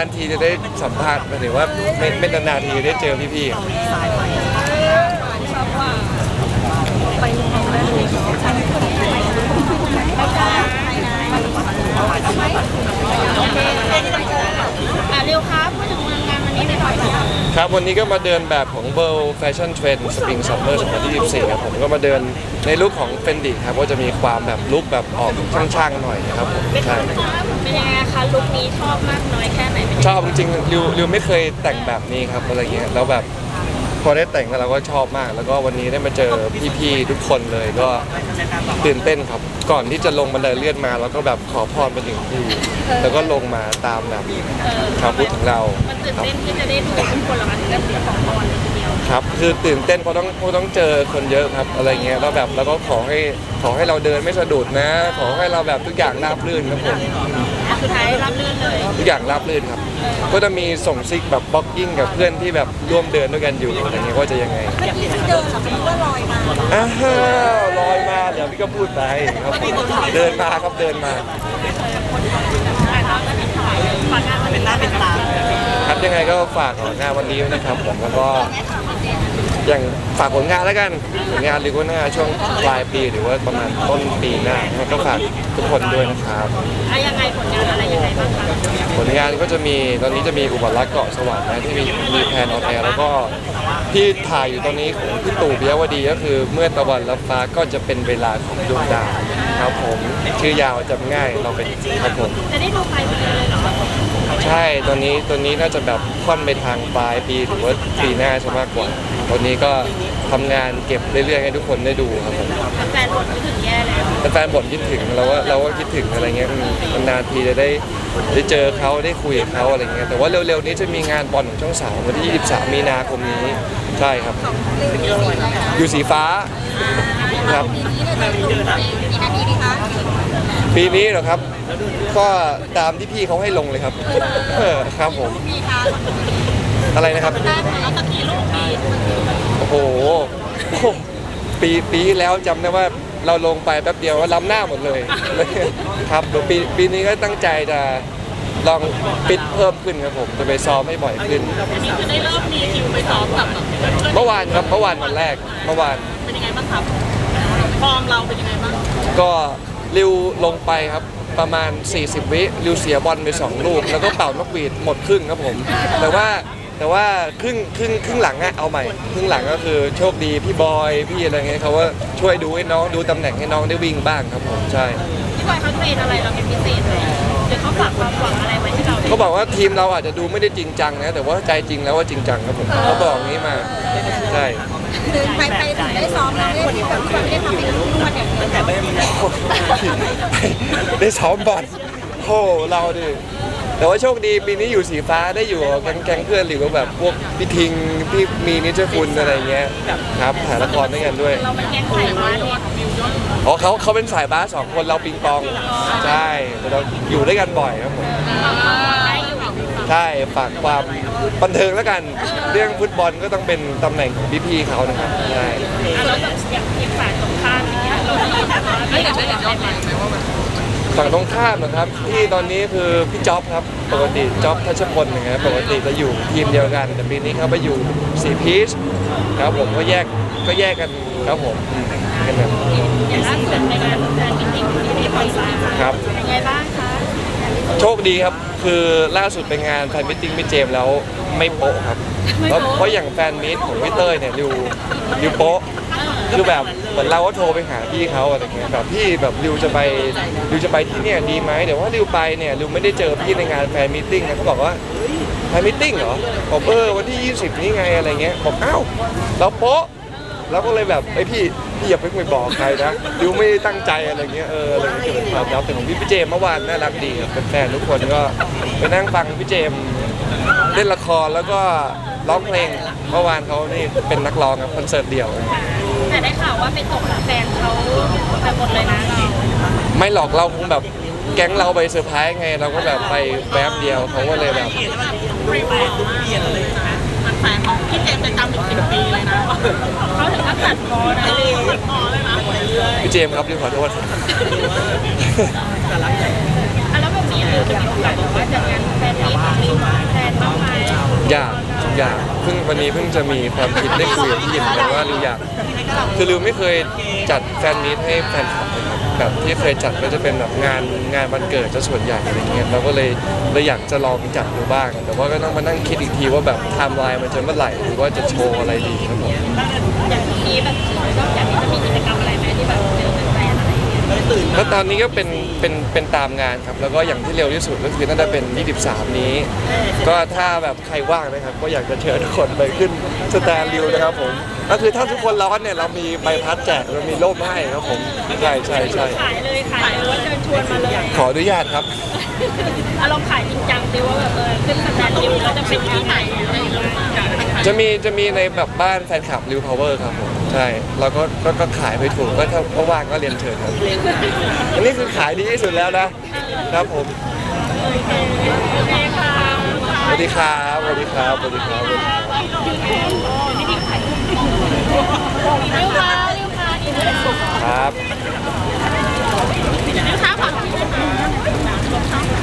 นานทีจะได้สัมภาษณ์หมายถึงว่าไม่ไม่นานๆทีจะได้เจอพี่ๆครับอะเร็วครับพูดถึงมา ค่ะครับวันนี้ก็มาเดินแบบของ World Fashion Trend Spring Summer 2024ครับผมก็มาเดินในลุคของ Fendi ครับก็จะมีความแบบลุคแบบออกช่างๆหน่อยนะครับผมใช่เป็นยังไงคะลุคนี้ชอบมากน้อยแค่ไหนเป็นยังไงชอบจริงๆริวริวไม่เคยแต่งแบบนี้ครับอะไรเงี้ยแล้วแบบพอได้แต่งแล้วเราก็ชอบมาก แล้วก็วันนี้ได้มาเจอพี่ๆทุกคนเลยก็ตื่นเต้นครับ ก่อนที่จะลงบันไดเลื่อนมาเราก็แบบขอพรเป็นหนึ่งที่แล้วก็ลงมาตามแบบเออคำพูดของเรามัน ตื่นครับเต้นที่จะได้ดูทุกคนละมันถึงได้เสียของพรเลยทีเดียวครับคือตื่นเต้นเพราะต้องเพราะต้องเจอคนเยอะครับอะไรเงี้ยแล้วแบบแล้วก็ขอให้ขอให้เราเดินไม่สะดุดนะ ขอให้เราแบบทุกอย่างราบรื่นครับผมอะสุดท้ายรับเลื่อนเลยทุกอย่างราบรื่นครับ ก็จะมีส่งซิกแบบบล็อกกิ้งกับเพื่อนที่แบบร่วมเดินด้วยกันอยู่อะไรเงี้ยว่าจะยังไงเมื่อกี้ที่เดินอะมันก็ลอยมาอ้าวลอยมาเดี๋ยวพี่ก็พูดไปครับเดินมาครับเดินมาอะน้องก็ติดถ่ายฝากงานวันนี้หน้าเป็นตาครับ ยังไงก็ฝากผลงานวันนี้ด้วยนะครับ ผมแล้วก็อย่างฝากผลงานแล้วกันผลงานหรือว่าช่วงปลายปีหรือว่าประมาณต้นปีหน้าก็ฝาก ทุกคนด้วยนะครับอะยังไงผลงานอะไรยังไงบ้างคะผลงานก็จะมีตอนนี้จะมีอุบัติรักเกาะสวรรค์นะที่มีมีแพลนออนแอร์แล้วก็ที่ถ่ายอยู่ตอนนี้ของพี่ตู่ปิยวดีก็คือ เมื่อตะวันรับฟ้าก็จะเป็นเวลาของดวงดาวครับผมชื่อยาวจำง่ายเราเป็นครับผมจะได้ดูไปวันนี้เลยเหรอใช่ตอนนี้ตอนนี้น่าจะแบบค่อนไปทางปลายปีหรือว่าปีหน้าจะมากกว่า ตอนนี้ก็ทำงานเก็บเรื่อยๆให้ทุกคนได้ดูครับผมแฟนบทคิดถึงแย่แล้วแต่แฟนบ่นคิดถึงเราก็เราก็คิดถึงอะไรเงี้ยอืมนานๆทีจะได้ได้เจอเขาได้คุยกับเขาอะไรเงี้ยแต่ว่าเร็วๆนี้จะมีงานบอลของช่องสามวันที่ 23 มีนาคมนี้ใช่ครับ อยู่สีฟ้าครับ ปีนี้เลยจะดูกี่นาทีดีคะปีนี้เหรอครับ ก็ตามที่พี่เขาให้ลงเลยครับ เออครับผม มีคะ อะไรนะครับ ได้ไหมเอาสักกี่ลูกดีโอ้โห ปีปีที่แล้วจำได้ว่าเราลงไปแป๊บเดียวว่าล้ำหน้าหมดเลย ครับเดี๋ยวปีปีนี้ก็ตั้งใจจะลองปิดเพิ่มขึ้นครับผมจะไปซ้อมให้บ่อยขึ้น อันนี้คือได้เริ่มมีคิวไปซ้อมกับแบบเพื่อนเมื่อวานครับเมื่อวานวันแรกเมื่อวานๆเป็นยังไงบ้างครับฟอร์มเราเป็นยังไงบ้างก็ริวลงไปครับประมาณ 40 วิริวเสียบอลไป 2 ลูก แล้วก็เป่านกหวีดหมดครึ่งครับผม แต่ว่า แต่ว่าครึ่งครึ่งครึ่งหลังอะเอาใหม่ ครึ่งหลังก็คือโชคดีพี่บอยพี่อะไรเงี้ยเขาว่าช่วยดูให้น้องดูตำแหน่งให้น้องได้วิ่งบ้างครับผมใช่พี่บอยเขาเทรนอะไรเราเป็นพิเศษไหมหรือเขาฝากความหวังอะไรไว้ที่เราเขาบอกว่าทีมเราอาจจะดูไม่ได้จริงจังนะแต่ว่าใจจริงแล้วว่าจริงจังครับผมเขาบอกอย่างนี้มาใช่คือไปไปถึงได้ซ้อมเราไม่ได้แบบที่เราไม่ได้ทำเป็นนวดอย่างนี้แต่ไม่ได้ซ้อมบอลโอ้เราดิ แต่ว่าโชคดีปีนี้อยู่สีฟ้าได้อยู่กับแก๊งๆเพื่อนหรือว่าแบบพวกพี่ทิงพี่มีนิจคุณอะไรเงี้ยครับถ่ายละครด้วยกันด้วย เราเป็นแก๊งไข่มาเนี่ยอ๋อเขาเขาเป็นสายบาสสองคนเราปิงปองใช่เราอยู่ด้วยกันบ่อยครับผมได้อยู่ใช่ฝากความบันเทิงแล้วกัน เรื่องฟุตบอลก็ต้องเป็นตำแหน่งของพี่ๆเขานะครับใช่แล้วแบบอย่างทีมฝ่ายตรงข้ามอย่างเงี้ยเรามีแบบว่าไม่อยากได้อยากได้ไหม ฝั่งตรงข้ามนะครับที่ตอนนี้คือพี่จ๊อบครับปกติจ๊อบทัชพลนะครับปกติจะอยู่ทีมเดียวกัน แต่ปีนี้เขาไปอยู่สีพีชครับผมก็แยกก็แยกกันครับผมอืมกันแบบอย่างล่าสุดในงานแฟนมิตติ้งที่ได้ปล่อยมาครับเป็นไงบ้างคะ โชคดีครับ คือล่าสุดเป็นงานแฟนมิทติ้งพี่เจมส์แล้ว ไม่โป๊ะครับเพราะเพราะอย่างแฟนมิตของพี่เต้ยเนี่ยริวริวโป๊ะคือแบบเหมือนเราก็โทรไปหาพี่เขาอะไรเงี้ยแบบพี่แบบริวจะไปริวจะไปที่เนี่ยดีไหมเดี๋ยวว่าริวไปเนี่ยริวไม่ได้เจอพี่ในงานแฟนมิทติ้งนะเขาบอกว่าแฟนมิทติ้งเหรอบอกเออวันที่ 20 นี้ไงอะไรเงี้ยบอกอ้าวเราโป๊ะเราก็เลยแบบไอยพี่พี่อย่าเพิ่งไปบอกใครนะริวไม่ได้ตั้งใจอะไรเงี้ยเอออะไรเงี้ยเกี่ยวกับความลับแต่ของพี่พี่เจมส์เมื่อวานน่ารักดีครับแฟนๆทุกคนก็ไปนั่งฟังพี่เจมส์ เล่นละครแล้วก็ร้องเพลงเมื่อวานเขานี่เป็นนักร้องครับคอนเสิร์ตเดี่ยว แต่ได้ข่าวว่าไปตกแฟนเขาแต่หมดเลยนะเราไม่หลอกเราคงแบบแก๊งเราไปเซอร์ไพรส์ไงเราก็แบบไปแป๊บเดียวเขาก็เลยแบบเปลี่ยนเลยนะมันแฟนของพี่เจมส์จะจำถึงสิบปีเลยนะเขาถึงกับตัดคอนะตัดคอเลยนะพี่เจมส์ครับรีบขอโทษอะแล้วแบบนี้ว่าจะงานแฟนมีของลิวแฟนมากมาย อยากอยากเพิ่งวันนี้เพิ่งจะมีความคิดได้คุยกับพี่ยินกันว่าริวอยากคือริวไม่เคยจัดแฟนมีตให้แฟนคลับเลยครับแบบที่เคยจัดก็จะเป็นแบบงานงานวันเกิดจะส่วนใหญ่อะไรเงี้ยเราก็เลยเลยอยากจะลองจัดดูบ้าง แต่ว่าก็ต้องมานั่งคิดอีกทีว่าแบบไทม์ไลน์มันจะเมื่อไหร่หรือว่าจะโชว์อะไรดีครับผม อย่างนี้แบบนอกจากนี้จะมีกิจกรรมอะไรไหมที่แบบเจอแฟน อะไรอย่างเงี้ยแล้วตอนนี้ก็เป็นเป็นเป็นตามงานครับ แล้วก็อย่างที่เร็วที่สุดก็คือน่าจะเป็น 23 นี้ ก็ถ้าแบบใครว่างนะครับ ก็อยากจะเชิญทุกคนไปขึ้นสแตนริวนะครับผมก็คือถ้าทุกคนร้อนเนี่ยเรามีใบพัดแจกเรามีร่มให้ครับผมใช่ใช่ใช่ขายเลยขายเลยว่าเชิญชวนมาเลยขออนุญาตครับอารมณ์ขายจริงจังดิว่าแบบเออขึ้นสแตนดิวแล้วจะเป็นที่ไหนอะไรอย่างเงี้ยจะมีจะมีในแบบบ้านแฟนคลับริวพาวเวอร์ครับผมใช่เราก็ก็ขายไปถูกก็ถ้าว่างก็เรียนเชิญครับอันนี้คือขายดีที่สุดแล้วนะครับผมสวัสดีครับสวัสดีครับสวัสดีครับสวัสดีครับครับ ครับ